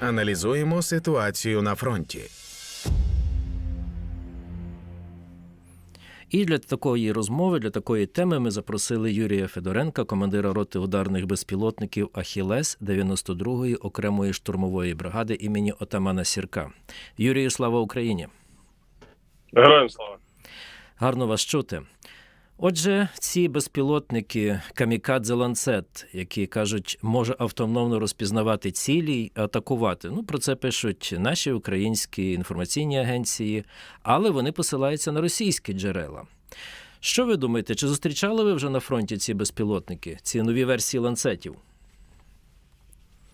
Аналізуємо ситуацію на фронті. І для такої розмови, для такої теми ми запросили Юрія Федоренка, командира роти ударних безпілотників Ахілес 92-ї окремої штурмової бригади імені Отамана Сірка. Юрію, слава Україні! Героям слава. Гарно вас чути. Отже, ці безпілотники Камікадзе Ланцет, які кажуть, може автономно розпізнавати цілі й атакувати. Ну про це пишуть наші українські інформаційні агенції, але вони посилаються на російські джерела. Що ви думаєте, чи зустрічали ви вже на фронті ці безпілотники, ці нові версії ланцетів?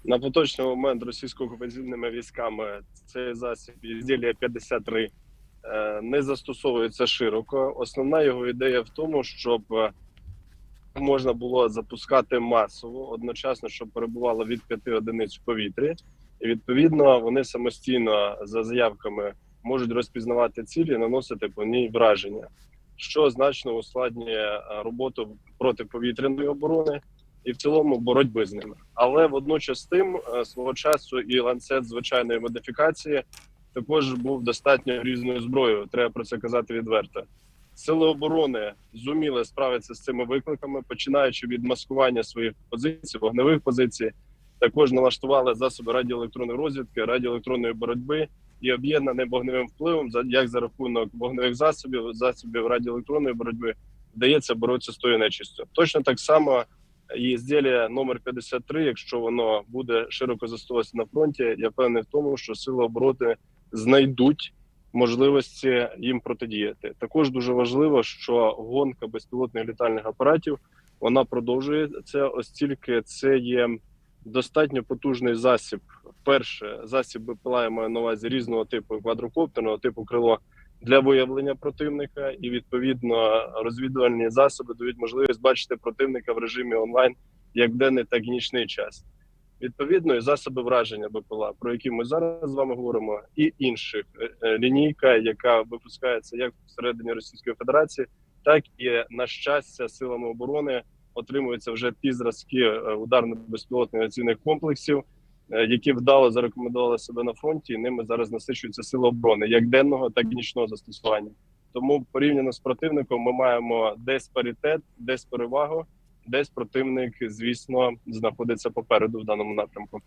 На поточний момент російсько-окупаційними військами цей засіб ізділля 53 е, не застосовується широко. Основна його ідея в тому, щоб е, можна було запускати масово одночасно, щоб перебувало від 5 одиниць в повітрі, і відповідно вони самостійно за заявками можуть розпізнавати цілі, наносити по ній враження, що значно ускладнює е, роботу протиповітряної оборони і в цілому боротьби з ними. Але водночас тим е, свого часу і ланцет звичайної модифікації також був достатньо різною зброєю. Треба про це казати відверто. Сили оборони зуміли справитися з цими викликами, починаючи від маскування своїх позицій, вогневих позицій. Також налаштували засоби радіоелектронної розвідки, радіоелектронної боротьби і об'єднаним вогневим впливом, як за рахунок вогневих засобів, засобів радіоелектронної боротьби, вдається боротися з тою нечистю. Точно так само і ізділля номер 53, якщо воно буде широко застосовуватися на фронті, я певний в тому, що сили оборони знайдуть можливості їм протидіяти. Також дуже важливо, що гонка безпілотних літальних апаратів вона продовжується, оскільки це є достатньо потужний засіб. Перше, засіб БПЛА я маю на увазі різного типу квадрокоптерного типу крило для виявлення противника, і відповідно розвідувальні засоби дають можливість бачити противника в режимі онлайн як в денний, так і нічний час. Відповідно, і засоби враження БПЛА, про які ми зараз з вами говоримо, і інших Е, е, лінійка, яка випускається як всередині Російської Федерації, так і на щастя силами оборони отримуються вже ті зразки е, ударно-безпілотних авіаційних комплексів, які вдало зарекомендували себе на фронті, і ними зараз насичуються сили оборони як денного, так і нічного застосування. Тому порівняно з противником, ми маємо десь паритет, десь перевагу, десь противник, звісно, знаходиться попереду в даному напрямку.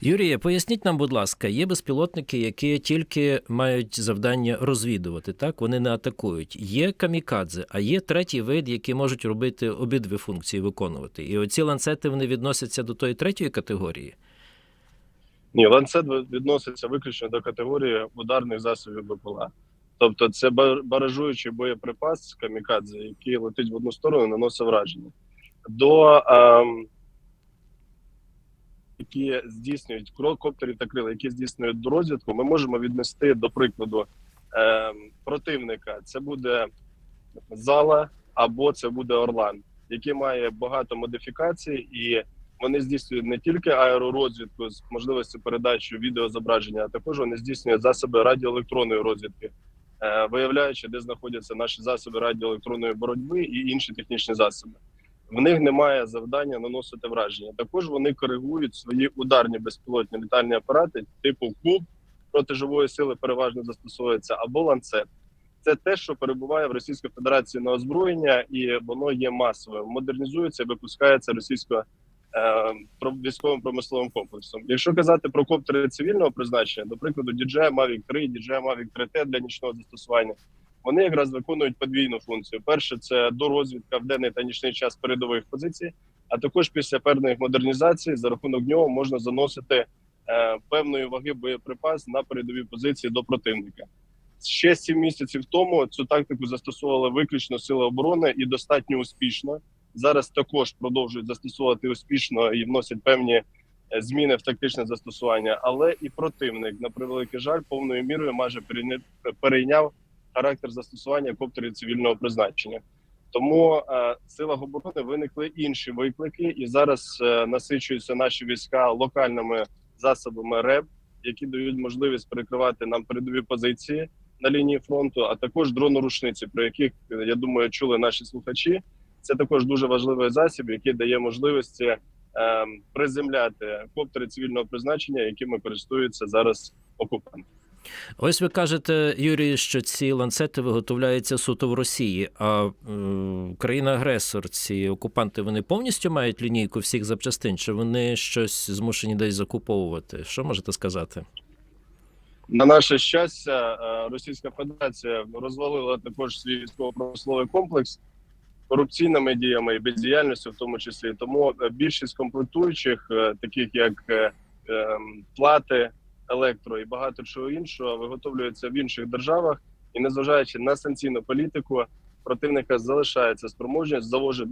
Юрія, поясніть нам, будь ласка, є безпілотники, які тільки мають завдання розвідувати, так вони не атакують. Є камікадзе, а є третій вид, які можуть робити обидві функції виконувати. І оці ланцети вони відносяться до тої третьої категорії. Ні, ланцет відноситься виключно до категорії ударних засобів БПЛА. Тобто це баражуючий боєприпас камікадзе, який летить в одну сторону, наносить враження. До ем, які здійснюють коптери та крила, які здійснюють розвідку, ми можемо віднести до прикладу ем, противника. Це буде зала або це буде Орлан, який має багато модифікацій і вони здійснюють не тільки аеророзвідку з можливістю передачі відеозображення, а також вони здійснюють засоби радіоелектронної розвідки, е, виявляючи, де знаходяться наші засоби радіоелектронної боротьби і інші технічні засоби. В них немає завдання наносити враження. Також вони коригують свої ударні безпілотні літальні апарати, типу куб проти живої сили переважно застосовується або ланцет. Це те, що перебуває в Російській Федерації на озброєння, і воно є масовим. Модернізується, випускається російською е, військовим промисловим комплексом. Якщо казати про коптери цивільного призначення, до прикладу, DJI Mavic 3, DJI Mavic 3T для нічного застосування, вони якраз виконують подвійну функцію. Перше, це дорозвідка в денний та нічний час передових позицій, а також після певних модернізацій за рахунок нього можна заносити е, певної ваги боєприпас на передові позиції до противника. Ще сім місяців тому цю тактику застосовували виключно сили оборони і достатньо успішно зараз також продовжують застосовувати успішно і вносять певні е, зміни в тактичне застосування. Але і противник, на превеликий жаль, повною мірою майже перейня- перейняв характер застосування коптерів цивільного призначення. Тому е, силах оборони виникли інші виклики, і зараз е, насичуються наші війська локальними засобами РЕБ, які дають можливість перекривати нам передові позиції на лінії фронту, а також дронорушниці, про яких я думаю чули наші слухачі. Це також дуже важливий засіб, який дає можливості е, приземляти коптери цивільного призначення, якими користуються зараз окупанти. Ось ви кажете, Юрій, що ці ланцети виготовляються суто в Росії, а е, країна-агресор, ці окупанти, вони повністю мають лінійку всіх запчастин, чи вони щось змушені десь закуповувати? Що можете сказати? На наше щастя, е, Російська Федерація розвалила також свій військово-промисловий комплекс корупційними діями і бездіяльністю, в тому числі. Тому е, більшість комплектуючих, е, таких як ем, плати, електро і багато чого іншого, виготовлюються в інших державах, і незважаючи на санкційну політику, противника залишається спроможність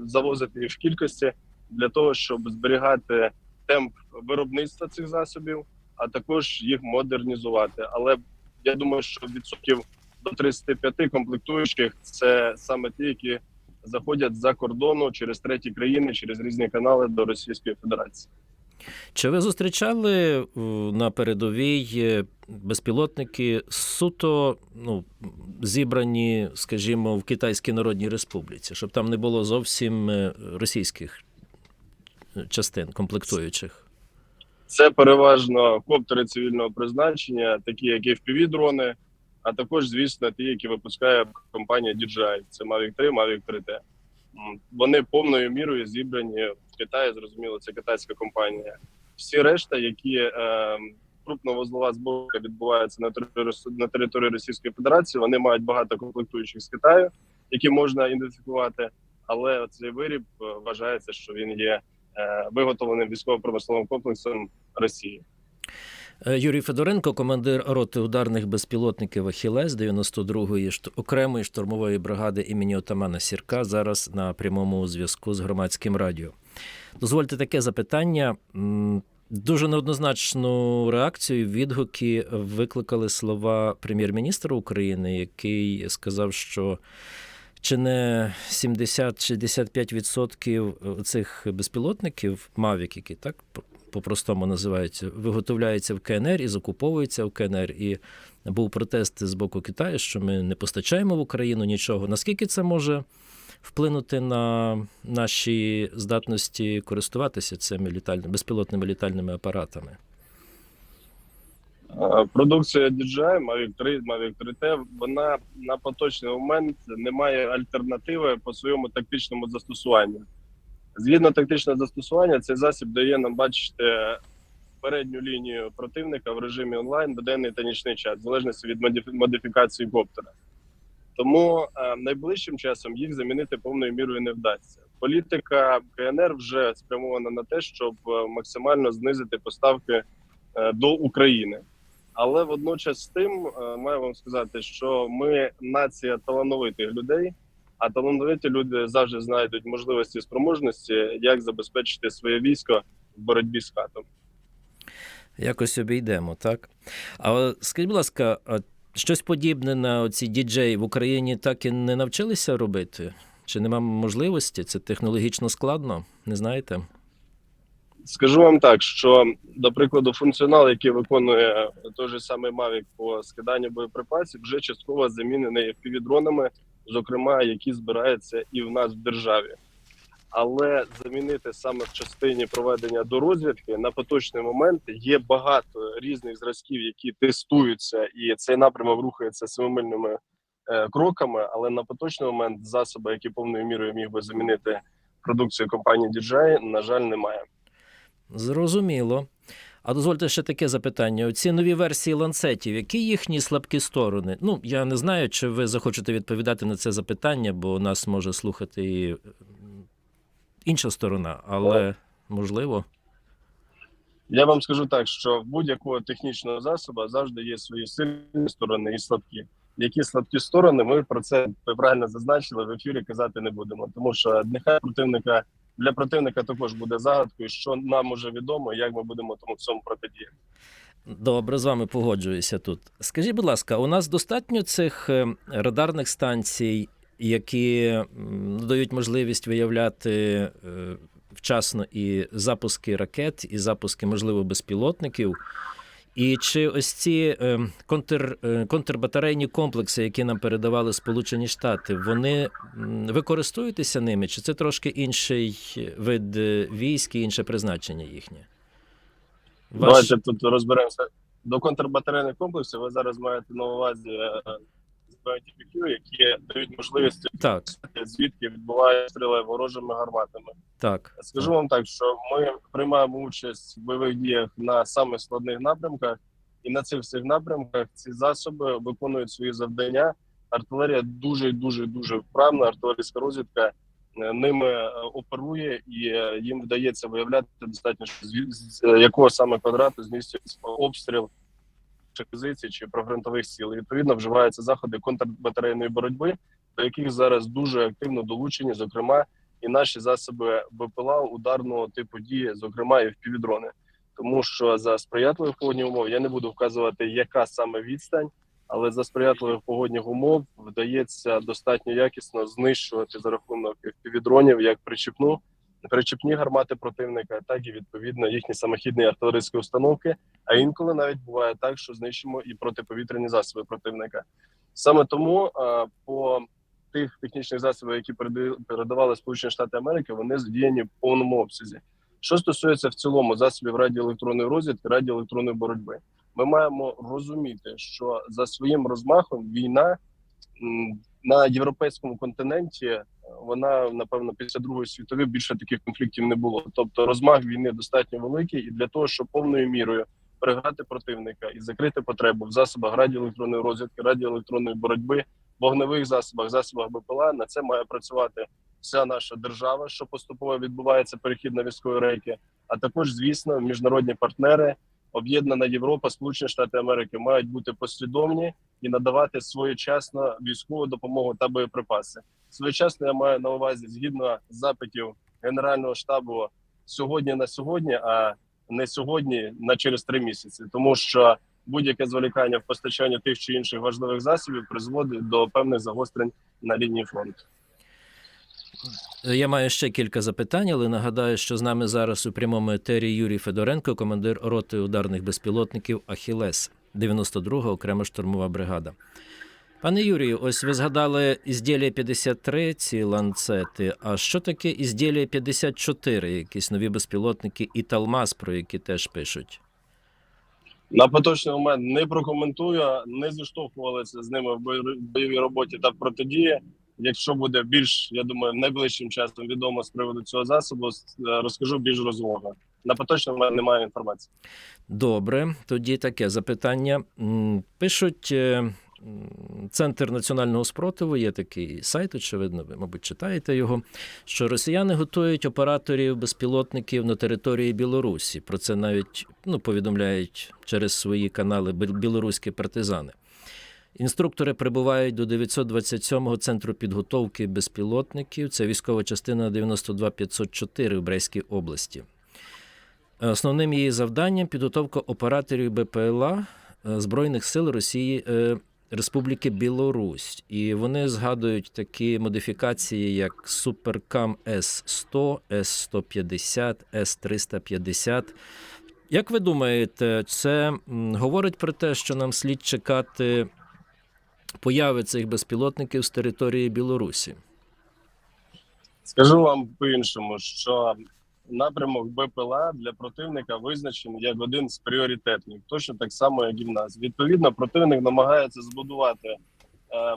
завозити їх в кількості для того, щоб зберігати темп виробництва цих засобів а також їх модернізувати. Але я думаю, що відсотків до 35 комплектуючих це саме ті, які заходять за кордону через треті країни, через різні канали до Російської Федерації. Чи ви зустрічали е, на передовій е, безпілотники суто ну, зібрані, скажімо, в Китайській Народній Республіці, щоб там не було зовсім е, російських частин комплектуючих? Це переважно коптери цивільного призначення, такі як fpv дрони, а також, звісно, ті, які випускає компанія DJI. Це Mavic 3, Mavic 3T. Вони повною мірою зібрані в Китаї. Зрозуміло, це китайська компанія. Всі решта, які е, крупновузлова зборка відбувається на території, на території Російської Федерації, вони мають багато комплектуючих з Китаю, які можна ідентифікувати. Але цей виріб е, вважається, що він є е, виготовленим військово-промисловим комплексом Росії. Е, Юрій Федоренко, командир роти ударних безпілотників Ахілес 92-ї шт- окремої штурмової бригади імені отамана Сірка, зараз на прямому зв'язку з громадським радіо. Дозвольте таке запитання. Дуже неоднозначну реакцію, відгуки викликали слова прем'єр-міністра України, який сказав, що чи не 70-65% цих безпілотників, Mavic, які так по-простому називаються, виготовляються в КНР і закуповуються в КНР. І був протест з боку Китаю, що ми не постачаємо в Україну нічого. Наскільки це може вплинути на наші здатності користуватися цими літальними безпілотними літальними апаратами? Продукція DJI Mavic 3, Mavic 3T, вона на поточний момент не має альтернативи по своєму тактичному застосуванню. Згідно тактичного застосування, цей засіб дає нам бачити передню лінію противника в режимі онлайн в денний та нічний час, в залежності від модифікації коптера. Тому е, найближчим часом їх замінити повною мірою не вдасться. Політика КНР вже спрямована на те, щоб е, максимально знизити поставки е, до України. Але водночас з тим маю вам сказати, що ми нація талановитих людей, а талановиті люди завжди знайдуть можливості і спроможності, як забезпечити своє військо в боротьбі з хатом. Якось обійдемо, так? А скажіть, будь ласка, щось подібне на ці діджеї в Україні так і не навчилися робити? Чи нема можливості? Це технологічно складно? Не знаєте? Скажу вам так, що до прикладу, функціонал, який виконує той же самий Mavic по скиданню боєприпасів, вже частково замінений FPV-дронами, зокрема, які збираються і в нас в державі. Але замінити саме в частині проведення до розвідки на поточний момент є багато різних зразків, які тестуються, і цей напрямок рухається семимильними е, кроками. Але на поточний момент засоби, які повною мірою міг би замінити продукцію компанії DJI, на жаль, немає. Зрозуміло. А дозвольте ще таке запитання: оці нові версії ланцетів, які їхні слабкі сторони? Ну, я не знаю, чи ви захочете відповідати на це запитання, бо нас може слухати і інша сторона, але можливо. Я вам скажу так, що в будь-якого технічного засобу завжди є свої сильні сторони і слабкі. Які слабкі сторони, ми про це ви правильно зазначили в ефірі казати не будемо, тому що нехай противника для противника також буде загадкою, що нам уже відомо, як ми будемо тому всьому протидіяти. Добре, з вами погоджуюся тут. Скажіть, будь ласка, у нас достатньо цих е, радарних станцій, які дають можливість виявляти е, вчасно і запуски ракет, і запуски, можливо, безпілотників. І чи ось ці е, контр, е, контрбатарейні комплекси, які нам передавали Сполучені Штати, вони м, ви користуєтеся ними, чи це трошки інший вид військ і інше призначення їхнє? Ваш... Давайте тут розберемося. До контрбатарейних комплексів ви зараз маєте на увазі е, які дають можливість Так, звідки відбувають стріли ворожими гарматами. так. Скажу вам так, що ми приймаємо участь в бойових діях на самих складних напрямках, і на цих всіх напрямках ці засоби виконують свої завдання. Артилерія дуже дуже дуже вправна. Артилерійська розвідка е, ними е, оперує, і е, їм вдається виявляти достатньо з- якого саме квадрату змістюється обстріл позицій чи прифронтових сіл. І, відповідно, вживаються заходи контрбатарейної боротьби, до яких зараз дуже активно долучені, зокрема і наші засоби БПЛА ударного типу дії, зокрема і впівдрони. Тому що за сприятливих погодних умов я не буду вказувати, яка саме відстань, але за сприятливих погодних умов вдається достатньо якісно знищувати за рахунок впівдронів як причіпну причіпні гармати противника, так і відповідно їхні самохідні артилерійські установки. А інколи навіть буває так, що знищимо і протиповітряні засоби противника. Саме тому по тих технічних засобів, які передавали Сполучені Штати Америки, вони задіяні в повному обсязі. Що стосується в цілому засобів радіоелектронної розвідки, радіоелектронної боротьби, ми маємо розуміти, що за своїм розмахом війна на європейському континенті вона напевно після другої світової більше таких конфліктів не було. Тобто розмах війни достатньо великий, і для того, щоб повною мірою переграти противника і закрити потребу в засобах радіоелектронної розвідки, радіоелектронної боротьби, вогневих засобах, засобах БПЛА, на це має працювати вся наша держава, що поступово відбувається перехід на військові рейки. А також, звісно, міжнародні партнери, об'єднана Європа, Сполучені Штати Америки мають бути послідовні і надавати своєчасно військову допомогу та боєприпаси. Своєчасно я маю на увазі згідно запитів Генерального штабу сьогодні на сьогодні, а не сьогодні на через три місяці, тому що будь-яке зволікання в постачанні тих чи інших важливих засобів призводить до певних загострень на лінії фронту. Я маю ще кілька запитань, але нагадаю, що з нами зараз у прямому етері Юрій Федоренко, командир роти ударних безпілотників Ахілес, 92-га окрема штурмова бригада. Пане Юрію, ось ви згадали ізділля 53, ці ланцети. А що таке ізділля 54, якісь нові безпілотники і Талмаз, про які теж пишуть? На поточний момент не прокоментую, не зіштовхувалися з ними в бойовій- роботі та протидії. Якщо буде більш, я думаю, найближчим часом відомо з приводу цього засобу, е, розкажу більш розлого. На поточний момент немає інформації. Добре, тоді таке запитання. Пишуть е, Центр національного спротиву, є такий сайт, очевидно, ви, мабуть, читаєте його. Що росіяни готують операторів безпілотників на території Білорусі. Про це навіть ну, повідомляють через свої канали бі- білоруські партизани. Інструктори прибувають до 927-го центру підготовки безпілотників. Це військова частина 92504 в Брестській області. Основним її завданням підготовка операторів БПЛА е, Збройних сил Росії е, Республіки Білорусь. І вони згадують такі модифікації, як Суперкам С-100, С-150, С-350. Як ви думаєте, це говорить про те, що нам слід чекати появи цих безпілотників з території Білорусі? Скажу вам по-іншому, що напрямок БПЛА для противника визначений як один з пріоритетних, точно так само, як і в нас. Відповідно, противник намагається збудувати е,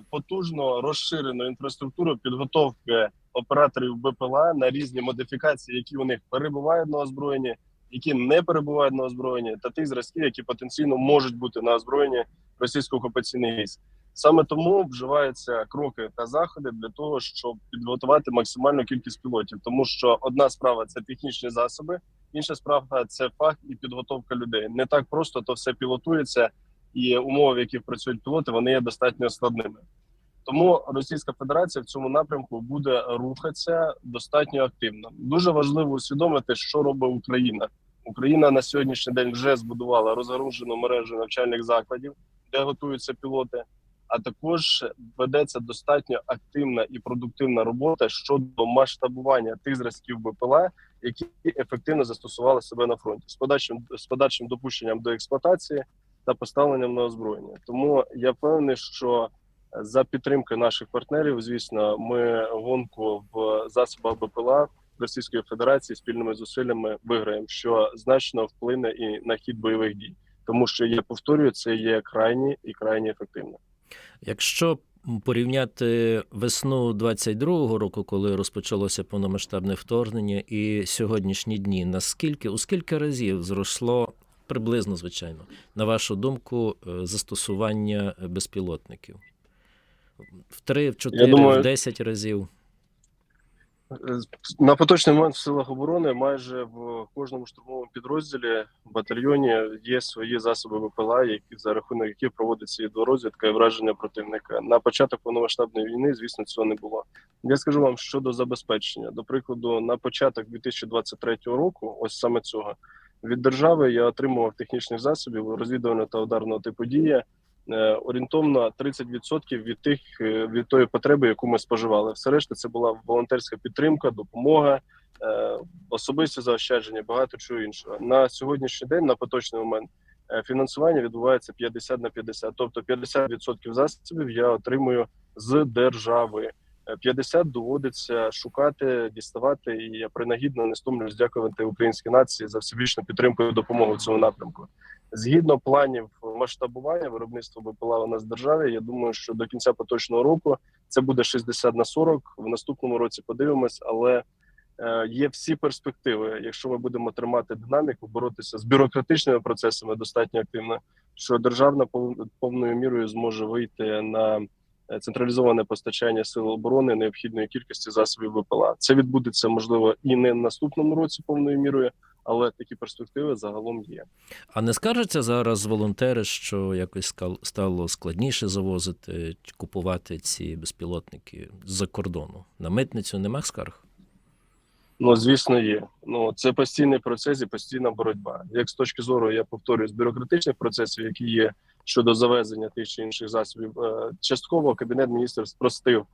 потужну розширену інфраструктуру підготовки операторів БПЛА на різні модифікації, які у них перебувають на озброєнні, які не перебувають на озброєнні, та тих зразків, які потенційно можуть бути на озброєнні російсько-окупаційних військ. Саме тому вживаються кроки та заходи для того, щоб підготувати максимальну кількість пілотів, тому що одна справа це технічні засоби, інша справа це фах і підготовка людей. Не так просто то все пілотується, і умови, в яких працюють пілоти, вони є достатньо складними. Тому Російська Федерація в цьому напрямку буде рухатися достатньо активно. Дуже важливо усвідомити, що робить Україна. Україна на сьогоднішній день вже збудувала розгружену мережу навчальних закладів, де готуються пілоти. А також ведеться достатньо активна і продуктивна робота щодо масштабування тих зразків БПЛА, які ефективно застосували себе на фронті з подальшим з подальшим допущенням до експлуатації та поставленням на озброєння. Тому я впевнений, що за підтримки наших партнерів, звісно, ми гонку в засобах БПЛА Російської Федерації спільними зусиллями виграємо, що значно вплине і на хід бойових дій, тому що я повторюю, це є крайні і крайні ефективно. Якщо порівняти весну 22-го року, коли розпочалося повномасштабне вторгнення, і сьогоднішні дні, наскільки у скільки разів зросло приблизно, звичайно, на вашу думку, е, застосування безпілотників? В три, в чотири, думаю- в десять разів. На поточний момент в силах оборони майже в кожному штурмовому підрозділі батальйоні є свої засоби ВПЛА, які за рахунок яких проводиться і дорозвідка і враження противника. На початок повномасштабної війни, звісно, цього не було. Я скажу вам щодо забезпечення. До прикладу, на початок 2023 року, ось саме цього від держави я отримував технічних засобів розвідувального та ударного типу дія. Е, Орієнтовно 30% від тих е, від тої потреби, яку ми споживали. Все решта це була волонтерська підтримка, допомога, е, особисті заощадження, багато чого іншого. На сьогоднішній день, на поточний момент, фінансування відбувається 50 на 50. Тобто 50% засобів я отримую з держави. Е, 50 доводиться шукати, діставати, і я принагідно не стомлюсь дякувати українській нації за всебічну підтримку і допомогу в цьому напрямку. Згідно планів масштабування виробництва БПЛА у нас в державі, я думаю, що до кінця поточного року це буде 60 на 40. В наступному році подивимось, але е, є всі перспективи. Якщо ми будемо тримати динаміку, боротися з бюрократичними процесами достатньо активно, що державна повною мірою зможе вийти на е, централізоване постачання сил оборони необхідної кількості засобів ВПЛА. Це відбудеться можливо і не в наступному році повною мірою, але такі перспективи загалом є. А не скаржаться зараз волонтери, що якось стало складніше завозити купувати ці безпілотники з-за кордону? На митницю нема скарг? Ну, звісно, є. Ну це постійний процес і постійна боротьба. Як з точки зору, я повторюю, з бюрократичних процесів, які є щодо завезення тих чи інших засобів, е, частково кабінет міністрів спростив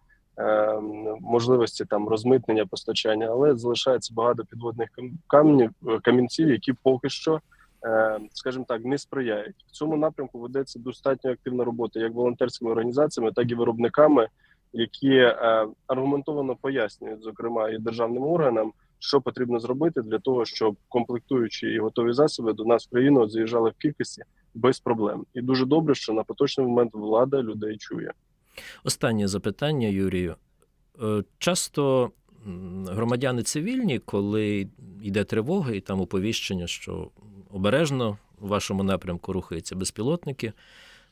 можливості там розмитнення постачання, але залишається багато підводних кам- каменів е, камінців, які поки що. е, Скажімо так, не сприяють в цьому напрямку. Ведеться достатньо активна робота як волонтерськими організаціями, так і виробниками, які е, аргументовано пояснюють, зокрема і державним органам, що потрібно зробити для того, щоб комплектуючі і готові засоби до нас в країну заїжджали в кількості без проблем. І дуже добре, що на поточний момент влада людей чує. Останнє запитання, Юрію. Е, Часто громадяни цивільні, коли йде тривога і там оповіщення, що обережно у вашому напрямку рухаються безпілотники,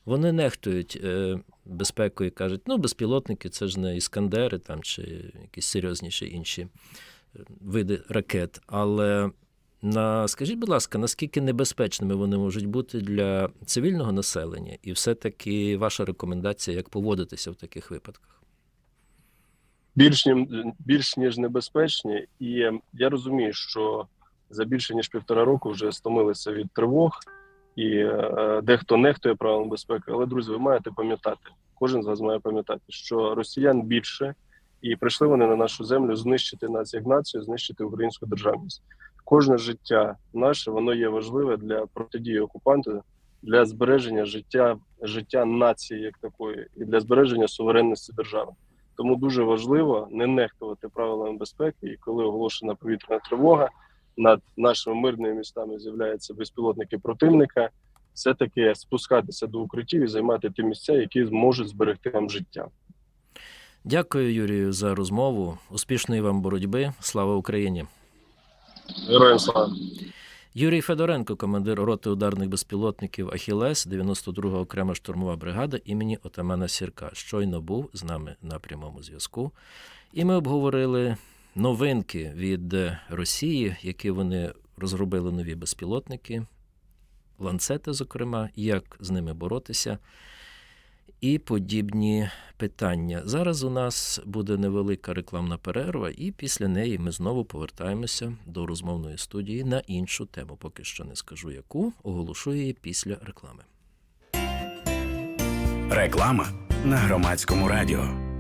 вони нехтують е, безпекою кажуть, ну, безпілотники це ж не іскандери там, чи якісь серйозніші інші е, види ракет. Але на, скажіть, будь ласка, наскільки небезпечними вони можуть бути для цивільного населення, і все-таки ваша рекомендація, як поводитися в таких випадках? Більш більш ніж небезпечні, і я розумію, що за більше ніж півтора року вже стомилися від тривог, і е, дехто нехтує правилам безпеки. Але друзі, ви маєте пам'ятати, кожен з вас має пам'ятати, що росіян більше, і прийшли вони на нашу землю знищити нас як націю, знищити українську державність. Кожне життя наше воно є важливе для протидії окупанту, для збереження життя життя нації як такої, і для збереження суверенності держави. Тому дуже важливо не нехтувати правилами безпеки, і коли оголошена повітряна тривога над нашими мирними містами з'являються безпілотники противника, все таки спускатися до укриттів і займати ті місця, які зможуть зберегти вам життя. Дякую, Юрію, за розмову. Успішної вам боротьби. Слава Україні! Героям слава! Юрій Федоренко, командир роти ударних безпілотників Ахілес, 92-га окрема штурмова бригада імені Отамана Сірка. Щойно був з нами на прямому зв'язку. І ми обговорили новинки від Росії, які вони розробили нові безпілотники, ланцети, зокрема, як з ними боротися. І подібні питання. Зараз у нас буде невелика рекламна перерва, і після неї ми знову повертаємося до розмовної студії на іншу тему. Поки що не скажу яку, Оголошую її після реклами. Реклама на громадському радіо.